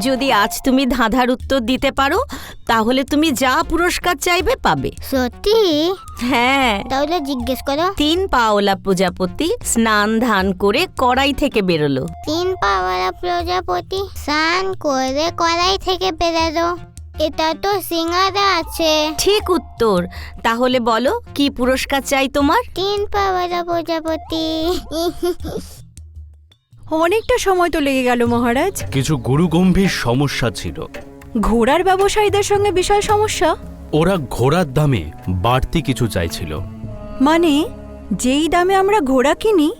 যদি আজ তুমি ধাঁধার উত্তর দিতে পারো তাহলে তুমি যা পুরস্কার চাইবে পাবে। সত্যি? হ্যাঁ। তাহলে জিজ্ঞেস করো। তিন পাওলা প্রজাপতি স্নান ধান করে কড়াই থেকে বেরোলো। তিন পাওয়ালা প্রজাপতি স্নান করে কড়াই থেকে বেরালো। এটা তো সিঙ্গারা আছে। ঠিক উত্তর। তাহলে বলো কি পুরস্কার চাই তোমার? তিন পাওয়ালা প্রজাপতি অনেকটা সময় তো লেগে গেল মহারাজ। কিছু গুরুগম্ভীর সমস্যা ছিল। ঘোড়ার ব্যবসায়ীদের সঙ্গে বিশাল সমস্যা? ওরা ঘোড়ার দামে বাড়তি কিছু চাইছিল। মানে যেই দামে আমরা ঘোড়া কিনি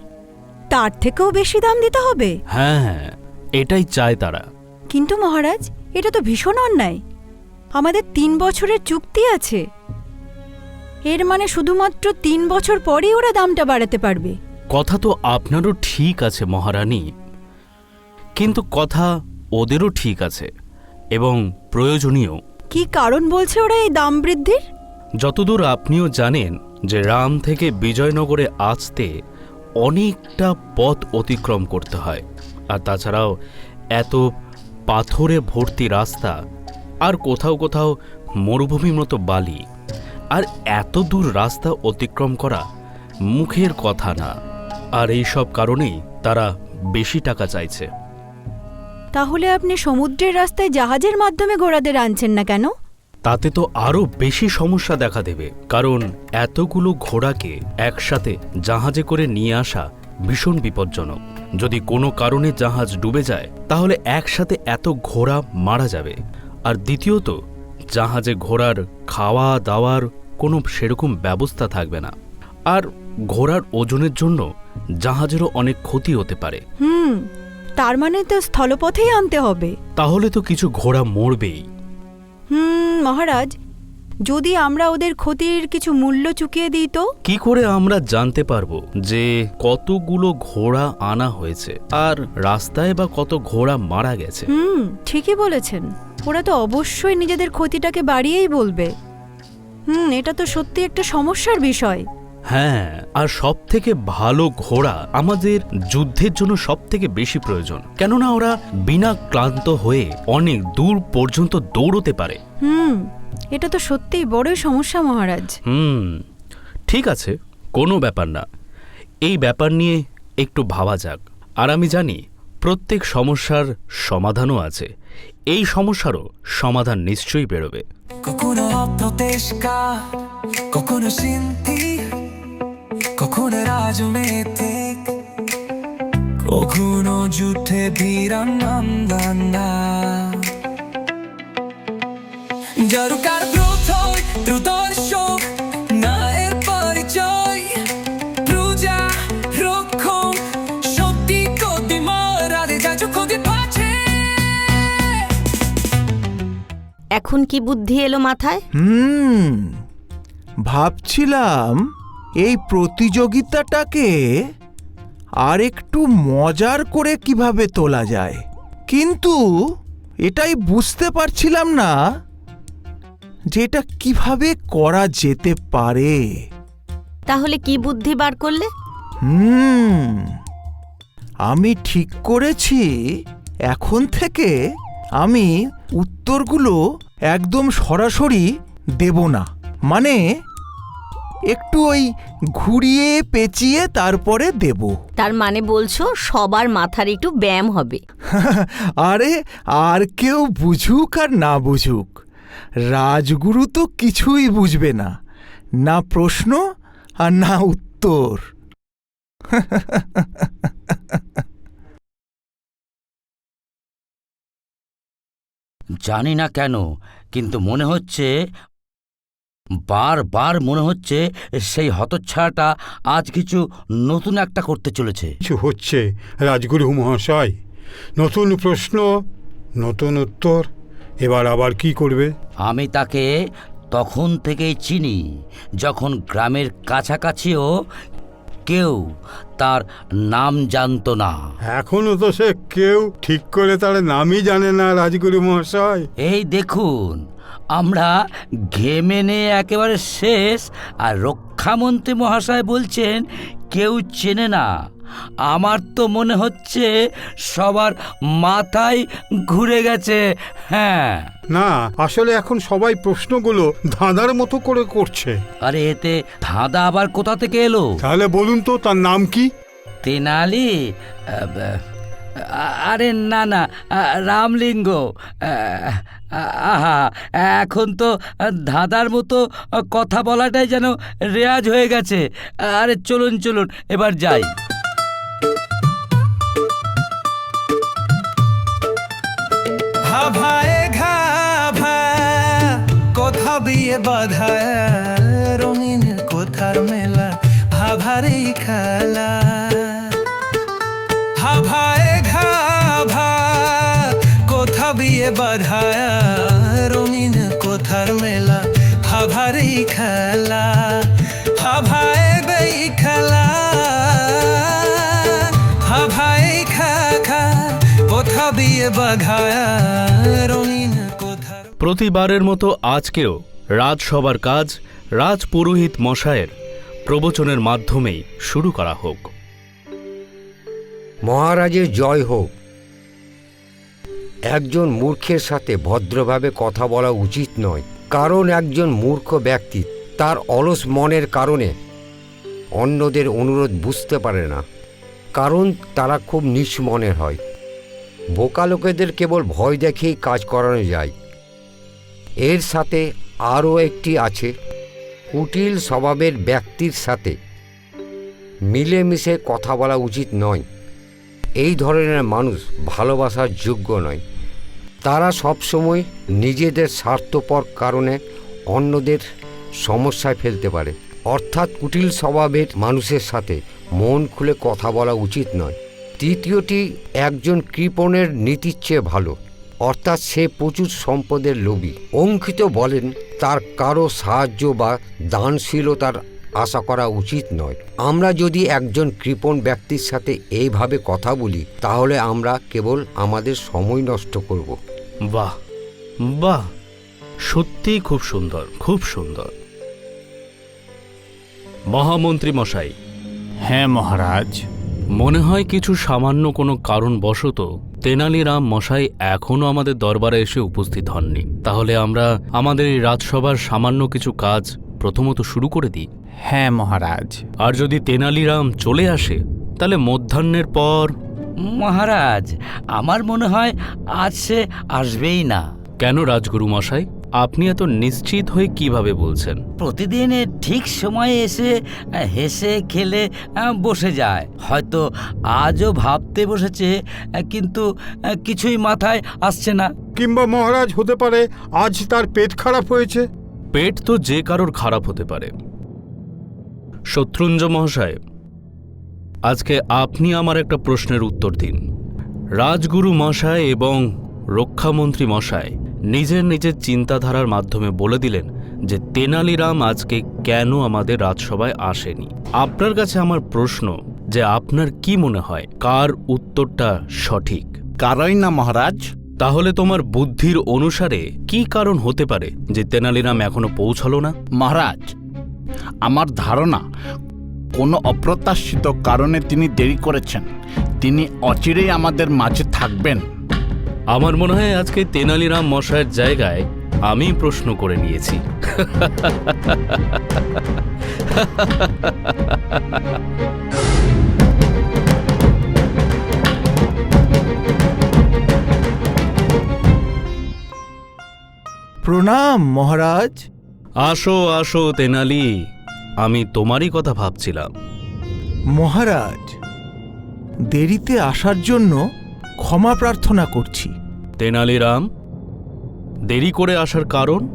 তার থেকেও বেশি দাম দিতে হবে? হ্যাঁ হ্যাঁ এটাই চায় তারা। কিন্তু মহারাজ এটা তো ভীষণ অন্যায়। আমাদের তিন বছরের চুক্তি আছে। এর মানে শুধুমাত্র তিন বছর পরেই ওরা দামটা বাড়াতে পারবে। কথা তো আপনারও ঠিক আছে মহারানী। কিন্তু কথা ওদেরও ঠিক আছে এবং প্রয়োজনীয়। কি কারণ বলছে ওরা এই দাম বৃদ্ধির? যতদূর আপনিও জানেন যে রাম থেকে বিজয়নগরে আসতে অনেকটা পথ অতিক্রম করতে হয়। আর তাছাড়াও এত পাথরে ভর্তি রাস্তা আর কোথাও কোথাও মরুভূমির মতো বালি। আর এত দূর রাস্তা অতিক্রম করা মুখের কথা না। আর এই সব কারণেই তারা বেশি টাকা চাইছে। তাহলে আপনি সমুদ্রের রাস্তায় জাহাজের মাধ্যমে ঘোড়াদের আনছেন না কেন? তাতে তো আরও বেশি সমস্যা দেখা দেবে কারণ এতগুলো ঘোড়াকে একসাথে জাহাজে করে নিয়ে আসা ভীষণ বিপজ্জনক। যদি কোনো কারণে জাহাজ ডুবে যায় তাহলে একসাথে এত ঘোড়া মারা যাবে। আর দ্বিতীয়ত জাহাজে ঘোড়ার খাওয়া দাওয়ার কোনো সেরকম ব্যবস্থা থাকবে না। আর ঘোড়ার ওজনের জন্য জাহাজেরও অনেক ক্ষতি হতে পারে। হুম তার মানে তো স্থলপথেই আনতে হবে। তাহলে তো কিছু ঘোড়া মরবেই। হুম মহারাজ যদি আমরা ওদের ক্ষতির কিছু মূল্য চুকিয়ে দিই তো? কি করে আমরা জানতে পারব যে কতগুলো ঘোড়া আনা হয়েছে আর রাস্তায় বা কত ঘোড়া মারা গেছে? হুম ঠিকই বলেছেন। ওরা তো অবশ্যই নিজেদের ক্ষতিটাকে বাড়িয়েই বলবে। হুম এটা তো সত্যি একটা সমস্যার বিষয়। হ্যাঁ আর সব থেকে ভালো ঘোড়া আমাদের যুদ্ধের জন্য সব থেকে বেশি প্রয়োজন। কেননা ওরা বিনা ক্লান্ত হয়ে অনেক দূর পর্যন্ত দৌড়তে পারে। হুম এটা তো সত্যিই বড়ই সমস্যা মহারাজ। হুম ঠিক আছে কোনো ব্যাপার না। এই ব্যাপার নিয়ে একটু ভাবা যাক। আর আমি জানি প্রত্যেক সমস্যার সমাধানও আছে। এই সমস্যারও সমাধান নিশ্চয়ই বেরোবে। কখনো কখনো সিন্ধি, কখনো জুঠে বিরাম নাম দান্দা দ্রুত দ্রুত এখন কি বুদ্ধি এলো মাথায়? হুম ভাবছিলাম এই প্রতিযোগিতাটাকে আর একটু মজার করে কীভাবে তোলা যায়। কিন্তু এটাই বুঝতে পারছিলাম না যে এটা কীভাবে করা যেতে পারে। তাহলে কি বুদ্ধি বার করলে? হুম আমি ঠিক করেছি। এখন থেকে আমি উত্তরগুলো একদম সরাসরি দেব না। মানে একটু ওই ঘুরিয়ে পেঁচিয়ে তারপরে দেব। তার মানে বলছো সবার মাথার একটু ব্যায়াম হবে। আরে আর কেউ বুঝুক আর না বুঝুক রাজগুরু তো কিছুই বুঝবে না না প্রশ্ন আর না উত্তর। জানি না কেন কিন্তু মনে হচ্ছে বারবার মনে হচ্ছে সেই হতচ্ছাড়াটা আজ কিছু নতুন একটা করতে চলেছে। কিছু হচ্ছে রাজগুরু মহাশয়। নতুন প্রশ্ন নতুন উত্তর এবার আবার কি করবে? আমি তাকে তখন থেকেই চিনি যখন গ্রামের কাছাকাছিও কেউ তার নাম জানত না। এখনও তো সে কেউ ঠিক করে তার নামই জানে না রাজগুরু মহাশয়। এই দেখুন আমরা ঘেমে নিয়ে একেবারে শেষ আর রক্ষামন্ত্রী মহাশয় বলছেন কেউ চেনে না। আমার তো মনে হচ্ছে সবার মাথায় ঘুরে গেছে। হ্যাঁ। না আসলে এখন সবাই প্রশ্নগুলো ধাঁধার মতো করে করছে। আরে এতে ধাঁধা আবার কোথা থেকে এলো? তাহলে বলুন তো তার নাম কি? তেনালি? আরে না না রামলিঙ্গ। আহা এখন তো ধাঁধার মতো কথা বলাটাই যেন রেয়াজ হয়ে গেছে। আরে চলুন চলুন এবার যাই। কোথা বাঘায়া রঙিন কোথার প্রতিবারের মতো আজকেও রাজসভার কাজ রাজপুরোহিত মশায়ের প্রবচনের মাধ্যমেই শুরু করা হোক। মহারাজের জয় হোক। একজন মূর্খের সাথে ভদ্রভাবে কথা বলা উচিত নয়। কারণ একজন মূর্খ ব্যক্তি তার অলস মনের কারণে অন্যদের অনুরোধ বুঝতে পারে না। কারণ তারা খুব নিঃস মনের হয়। বোকা লোকেদের কেবল ভয় দেখেই কাজ করানো যায়। এর সাথে আরও একটি আছে, কুটিল স্বভাবের ব্যক্তির সাথে। মিলেমিশে কথা বলা উচিত নয়। এই ধরনের মানুষ ভালোবাসার যোগ্য নয়। তারা সবসময় নিজেদের স্বার্থপর কারণে অন্যদের সমস্যায় ফেলতে পারে। অর্থাৎ কুটিল স্বভাবের মানুষের সাথে মন খুলে কথা বলা উচিত নয়। তৃতীয়টি একজন কৃপণের নীতির চেয়ে ভালো অর্থাৎ সে প্রচুর সম্পদের লোভী। অঙ্কিত বলেন তার কারও সাহায্য বা দানশীলতার আশা করা উচিত নয়। আমরা যদি একজন কৃপণ ব্যক্তির সাথে এইভাবে কথা বলি তাহলে আমরা কেবল আমাদের সময় নষ্ট করব। বাহ বাহ সত্যিই খুব সুন্দর খুব সুন্দর। মহামন্ত্রী মশাই। হ্যাঁ মহারাজ। মনে হয় কিছু সামান্য কোনো কারণবশত তেনালিরাম মশাই এখনও আমাদের দরবারে এসে উপস্থিত হননি। তাহলে আমরা আমাদের এই রাজসভার সামান্য কিছু কাজ প্রথমত শুরু করে দিই। হ্যাঁ মহারাজ। আর যদি তেনালিরাম চলে আসে তাহলে মধ্যাহ্নের পর মহারাজ আমার মনে হয় আজ সে আসবেই না। কেন রাজগুরু মশাই? আপনি এত নিশ্চিত হয়ে কীভাবে বলছেন? প্রতিদিন এ ঠিক সময়ে এসে হেসে খেলে বসে যায়। হয়তো আজও ভাবতে বসেছে কিন্তু কিছুই মাথায় আসছে না। কিংবা মহারাজ হতে পারে আজ তার পেট খারাপ হয়েছে। পেট তো যে কারোর খারাপ হতে পারে। শত্রুঞ্জ মহাশয় আজকে আপনি আমার একটা প্রশ্নের উত্তর দিন। রাজগুরু মশায় এবং রক্ষামন্ত্রী মশাই নিজের নিজের চিন্তাধারার মাধ্যমে বলে দিলেন যে তেনালিরাম আজকে কেন আমাদের রাজসভায় আসেনি? আপনার কাছে আমার প্রশ্ন যে আপনার কি মনে হয়? কার উত্তরটা সঠিক? কারই না মহারাজ। তাহলে তোমার বুদ্ধির অনুসারে কি কারণ হতে পারে যে তেনালিরাম এখনও পৌঁছালো না? মহারাজ আমার ধারণা কোনো অপ্রত্যাশিত কারণে তিনি দেরি করেছেন। তিনি অচিরেই আমাদের মাঝে থাকবেন। আমার মনে হয় আজকে তেনালিরাম মশায়ের জায়গায় আমি প্রশ্ন করে নিয়েছি। প্রণাম মহারাজ। আসো আসো তেনালি। আমি তোমারই কথা ভাবছিলাম। মহারাজ দেরিতে আসার জন্য ক্ষমা প্রার্থনা করছি। তেনালিরাম দেরি করে আসার কারণ?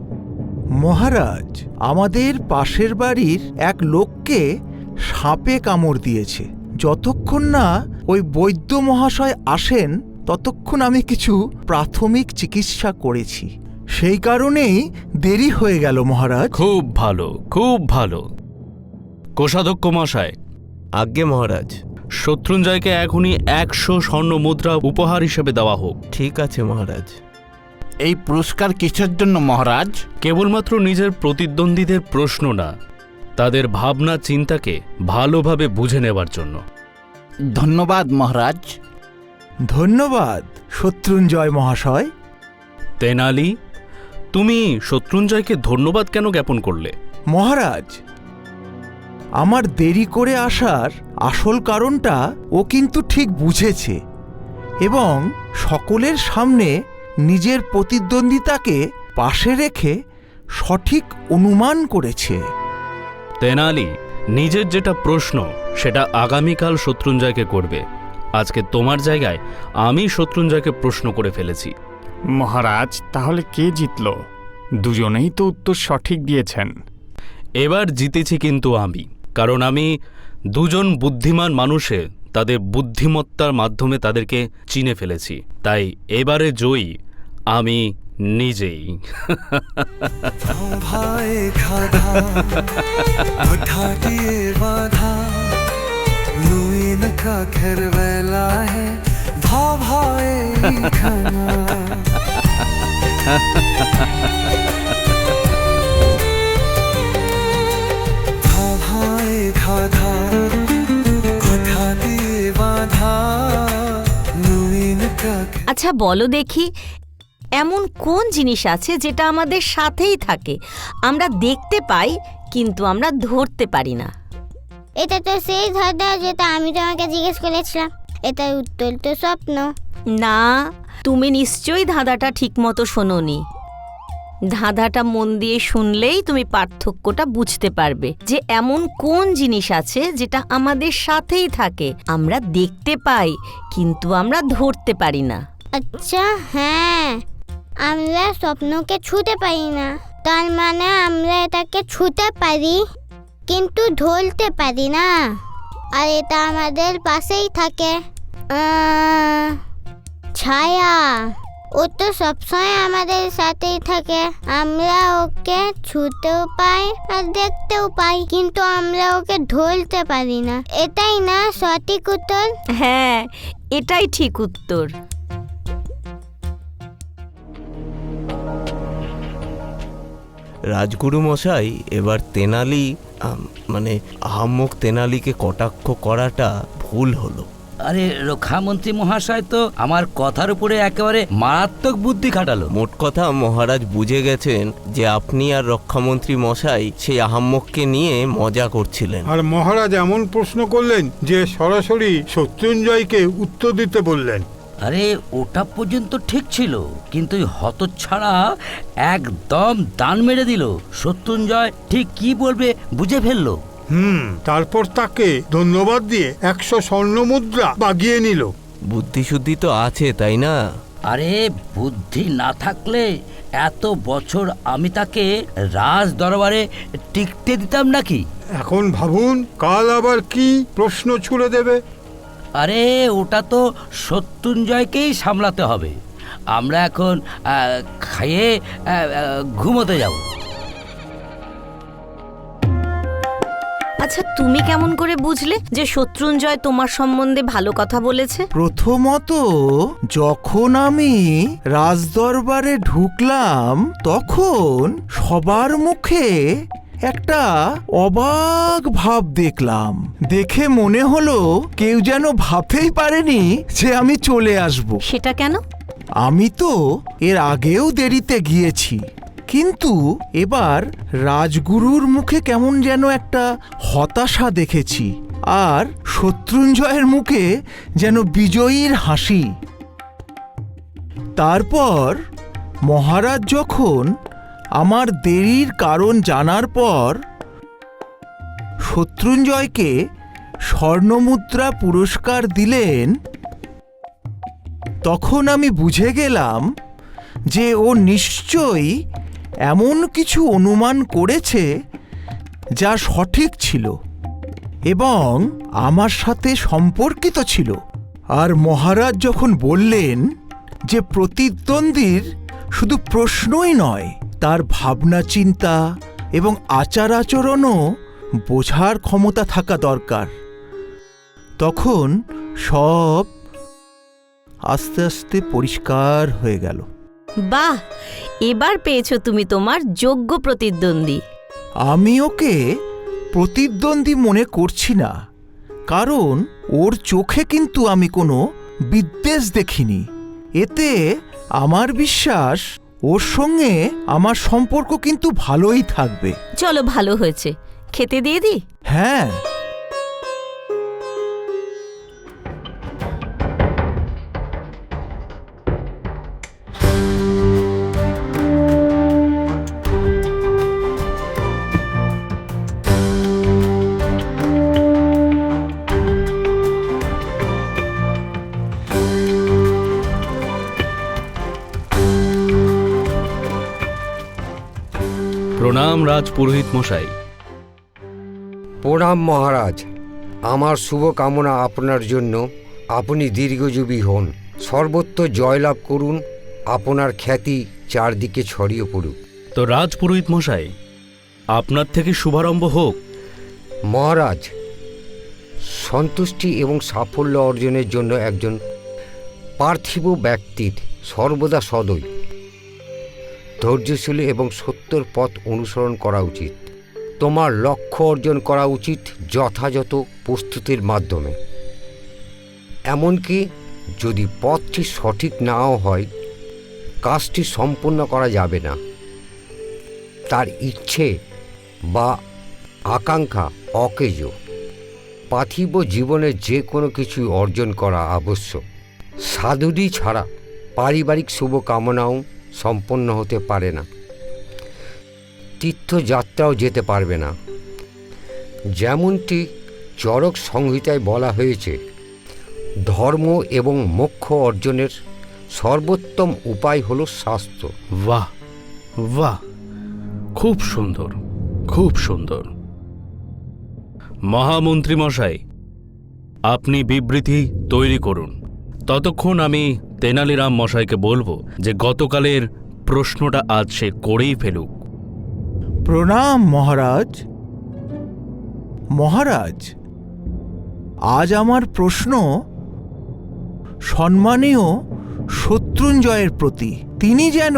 মহারাজ আমাদের পাশের বাড়ির এক লোককে সাপে কামড় দিয়েছে। যতক্ষণ না ওই বৈদ্য মহাশয় আসেন ততক্ষণ আমি কিছু প্রাথমিক চিকিৎসা করেছি। সেই কারণেই দেরি হয়ে গেল মহারাজ। খুব ভালো খুব ভালো। কোষাধ্যক্ষ মশাই আজ্ঞে মহারাজ শত্রুঞ্জয়কে এখনই একশো স্বর্ণ মুদ্রা উপহার হিসেবে দেওয়া হোক। ঠিক আছে মহারাজ। এই পুরস্কার কিসের জন্য মহারাজ? কেবলমাত্র নিজের প্রতিদ্বন্দ্বীদের প্রশ্ন না তাদের ভাবনা চিন্তাকে ভালোভাবে বুঝে নেবার জন্য। ধন্যবাদ মহারাজ। ধন্যবাদ শত্রুঞ্জয় মহাশয়। তেনালি তুমি শত্রুঞ্জয়কে ধন্যবাদ কেন জ্ঞাপন করলে? মহারাজ আমার দেরি করে আসার আসল কারণটা ও কিন্তু ঠিক বুঝেছে এবং সকলের সামনে নিজের প্রতিদ্বন্দ্বিতাকে পাশে রেখে সঠিক অনুমান করেছে। তেনালি নিজের যেটা প্রশ্ন সেটা আগামীকাল শত্রুঞ্জয়কে করবে। আজকে তোমার জায়গায় আমি শত্রুঞ্জয়কে প্রশ্ন করে ফেলেছি। মহারাজ তাহলে কে জিতল? দুজনেই তো উত্তর সঠিক দিয়েছেন। এবার জিতেছি কিন্তু আমি। কারণ আমি দুজন বুদ্ধিমান মানুষে তাদের বুদ্ধিমত্তার মাধ্যমে তাদেরকে চিনে ফেলেছি। তাই এবারে জয়ী আমি নিজেই। ভাই খাধা উঠাটিয়ে বাধা লুইন का খেরবেলা হে ভা ভাই খানা। কোথা দিয়ে বাধা আচ্ছা বলো দেখি এমন কোন জিনিস আছে যেটা আমাদের সাথেই থাকে? আমরা দেখতে পাই কিন্তু আমরা ধরতে পারি না। এটা তো সেই ধাঁধা যেটা আমি তোমাকে জিজ্ঞেস করেছিলাম। এটার উত্তর তো স্বপ্ন। না তুমি নিশ্চয়ই ধাঁধাটা ঠিক ঠিকমতো শোনোনি। ধাঁধাটা মন দিয়ে শুনলেই তুমি পার্থক্যটা বুঝতে পারবে যে এমন কোন জিনিস আছে যেটা আমাদের সাথেই থাকে। আমরা দেখতে পাই, কিন্তু আমরা ধরতে পারি না। আচ্ছা হ্যাঁ। আমরা স্বপ্নকে ছুতে পারি না। তার মানে আমরা এটাকে ছুতে পারি, কিন্তু ধরতে পারি না। আর এটা আমাদের পাশেই থাকে। ছায়া। ও তো সবসময় আমাদের সাথেই থাকে। আমরা ওকে ছুতেও পাই আর দেখতেও পাই কিন্তু আমরা ওকে ধরতে পারি না। এটাই না সঠিক উত্তর? হ্যাঁ এটাই ঠিক উত্তর। রাজগুরু মশাই এবার তেনালি আম, মানে আহাম্মক তেনালিকে কটাক্ষ করাটা ভুল হলো। আরে রক্ষামন্ত্রী মহাশয় তো আমার কথার উপরে একেবারে মারাত্মক বুদ্ধি খাটালো। মোট কথা মহারাজ বুঝে গেছেন যে আপনি আর রক্ষামন্ত্রী মশাই সেই আহাম্মককে নিয়ে মজা করছিলেন। আর মহারাজ এমন প্রশ্ন করলেন যে সরাসরি শত্রুঞ্জয়কে উত্তর দিতে বললেন। আরে ওটা পর্যন্ত ঠিক ছিল কিন্তু ওই হতচ্ছাড়া একদম দান মেরে দিল। শত্রুঞ্জয় ঠিক কি বলবে বুঝে ফেলল। হুম তারপর তাকে ধন্যবাদ দিয়ে একশো স্বর্ণ মুদ্রা বাগিয়ে নিল। বুদ্ধিশুদ্ধি তো আছে তাই না? আরে বুদ্ধি না থাকলে এত বছর আমি তাকে রাজ দরবারে টিকতে দিতাম নাকি? এখন ভাবুন কাল আবার কি প্রশ্ন ছুড়ে দেবে? আরে ওটা তো শত্রুঞ্জয়কেই সামলাতে হবে। আমরা এখন আহ, ঘুমোতে যাব। আচ্ছা তুমি কেমন করে বুঝলে যে শত্রুঞ্জয় তোমার সম্বন্ধে ভালো কথা বলেছে? প্রথমত যখন আমি রাজদরবারে ঢুকলাম তখন সবার মুখে একটা অবাক ভাব দেখলাম। দেখে মনে হলো কেউ যেন ভাবতেই পারেনি যে আমি চলে আসব। সেটা কেন? আমি তো এর আগেও দেরিতে গিয়েছি। কিন্তু এবার রাজগুরুর মুখে কেমন যেন একটা হতাশা দেখেছি, আর শত্রুঞ্জয়ের মুখে যেন বিজয়ীর হাসি। তারপর মহারাজ যখন আমার দেরির কারণ জানার পর শত্রুঞ্জয়কে স্বর্ণমুদ্রা পুরস্কার দিলেন, তখন আমি বুঝে গেলাম যে ও নিশ্চয়ই এমন কিছু অনুমান করেছে যা সঠিক ছিল এবং আমার সাথে সম্পর্কিত ছিল। আর মহারাজ যখন বললেন যে প্রতিদ্বন্দ্বীর শুধু প্রশ্নই নয়, তার ভাবনা চিন্তা এবং আচার আচরণও বোঝার ক্ষমতা থাকা দরকার, তখন সব আস্তে আস্তে পরিষ্কার হয়ে গেল। বাহ! এবার পেয়েছ তুমি তোমার যোগ্য প্রতিদ্বন্দ্বী। আমি ওকে প্রতিদ্বন্দ্বী মনে করছি না কারণ ওর চোখে কিন্তু আমি কোনো বিদ্বেষ দেখিনি। এতে আমার বিশ্বাস ওর সঙ্গে আমার সম্পর্ক কিন্তু ভালোই থাকবে। চলো ভালো হয়েছে। খেতে দিয়ে দিই? হ্যাঁ। প্রণাম রাজ পুরোহিত মশাই। প্রণাম মহারাজ। আমার শুভ কামনা আপনার জন্য। আপনি দীর্ঘজীবী হন। সর্বত্র জয়লাভ করুন। আপনার খ্যাতি চারদিকে ছড়িয়ে পড়ুক। তো রাজ পুরোহিত মশাই আপনার থেকে শুভারম্ভ হোক। মহারাজ সন্তুষ্টি এবং সাফল্য অর্জনের জন্য একজন পার্থিব ব্যক্তির সর্বদা সদয়। ধৈর্যশীল এবং সত্যর পথ অনুসরণ করা উচিত। তোমার লক্ষ্য অর্জন করা উচিত যথাযথ প্রস্তুতির মাধ্যমে। এমনকি যদি পথটি সঠিক নাও হয়, কাজটি সম্পূর্ণ করা যাবে না। তার ইচ্ছে বা আকাঙ্ক্ষা অকেজ। পার্থিব জীবনে যে কোনো কিছু অর্জন করা আবশ্যক। সাধুটি ছাড়া পারিবারিক শুভকামনাও সম্পন্ন হতে পারে না। তীর্থযাত্রাও যেতে পারবে না। যেমনটি চরক সংহিতায় বলা হয়েছে, ধর্ম এবং মোক্ষ অর্জনের সর্বোত্তম উপায় হলো স্বাস্থ্য। বাহ বাহ, খুব সুন্দর খুব সুন্দর। মহামন্ত্রী মশাই, আপনি বিবৃতি তৈরি করুন। ততক্ষণ আমি তেনালিরাম মশাইকে বলব যে গতকালের প্রশ্নটা আজ সে করেই ফেলুক। প্রণাম মহারাজ। মহারাজ আজ আমার প্রশ্ন সম্মানীয় শত্রুঞ্জয়ের প্রতি। তিনি যেন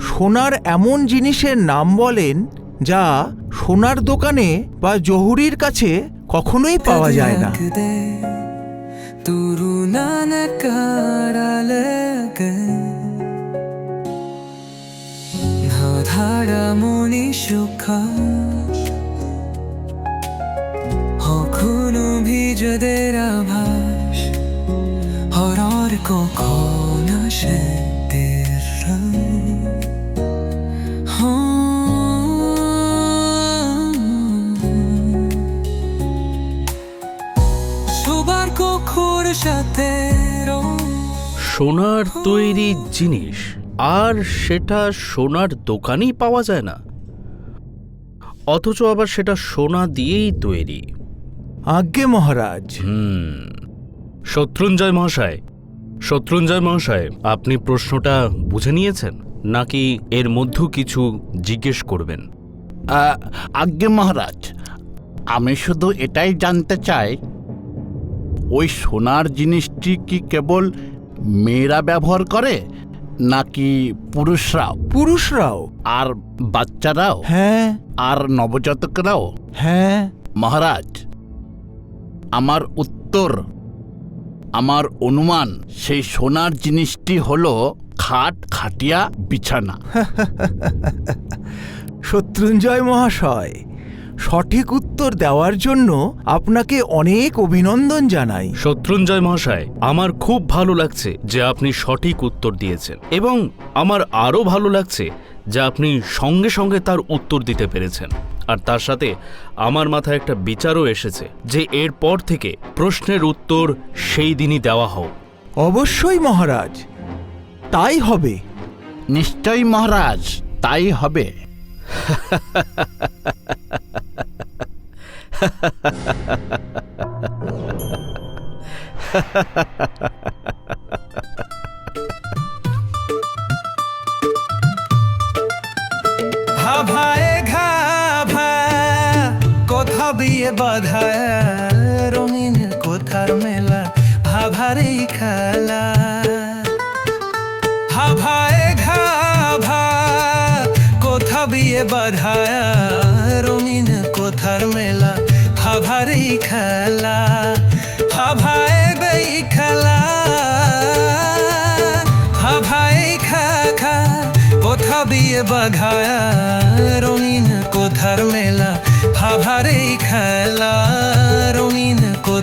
সোনার এমন জিনিসের নাম বলেন যা সোনার দোকানে বা জহুরির কাছে কখনোই পাওয়া যায় না। തുറുനാന കാരാലക ধারামণি সুখ হখুনু ভিজদের আভাস হরর কক সোনার তৈরি জিনিস আর সেটা সোনার দোকানেই পাওয়া যায় না। অথচ আবার সেটা সোনা দিয়েই তৈরি। আজ্ঞে মহারাজ। হুম। শত্রুঞ্জয় মহাশয় শত্রুঞ্জয় মহাশয় আপনি প্রশ্নটা বুঝে নিয়েছেন? নাকি এর মধ্যেও কিছু জিজ্ঞেস করবেন? আজ্ঞে মহারাজ আমি শুধু এটাই জানতে চাই ওই সোনার জিনিসটি কি কেবল মেয়েরা ব্যবহার করে নাকি পুরুষরাও? পুরুষরাও। আর বাচ্চারাও? হ্যাঁ। আর নবজাতকরাও? হ্যাঁ। মহারাজ আমার উত্তর আমার অনুমান সেই সোনার জিনিসটি হলো খাট খাটিয়া বিছানা। শত্রুঞ্জয় মহাশয় সঠিক উত্তর দেওয়ার জন্য আপনাকে অনেক অভিনন্দন জানাই। শত্রুঞ্জয় মহাশয় আমার খুব ভালো লাগছে যে আপনি সঠিক উত্তর দিয়েছেন এবং আমার আরও ভালো লাগছে যে আপনি সঙ্গে সঙ্গে তার উত্তর দিতে পেরেছেন। আর তার সাথে আমার মাথায় একটা বিচারও এসেছে যে এরপর থেকে প্রশ্নের উত্তর সেই দিনই দেওয়া হোক। অবশ্যই মহারাজ। তাই হবে। নিশ্চয়ই মহারাজ তাই হবে। ভাভায় ঘাভা কথা দিয়ে বাধা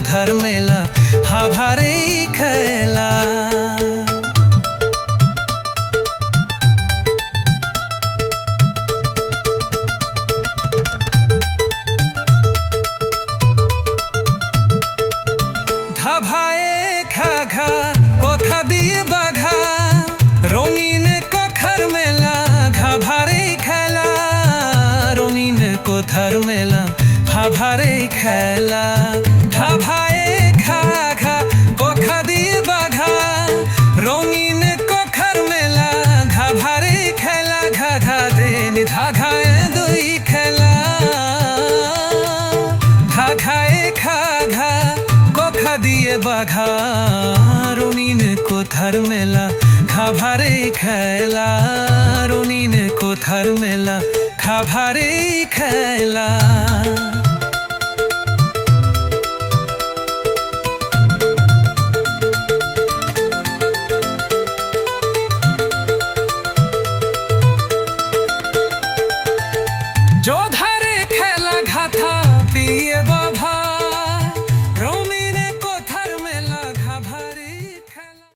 घर में ধাঘায় দুই খেলা। ধাঘায় খাঘা কখা দিয়ে বাঘা। রুনিন কোথার মেলা, খাভারে খেলা। রনিন কোথার মেলা খাভারে খেলা।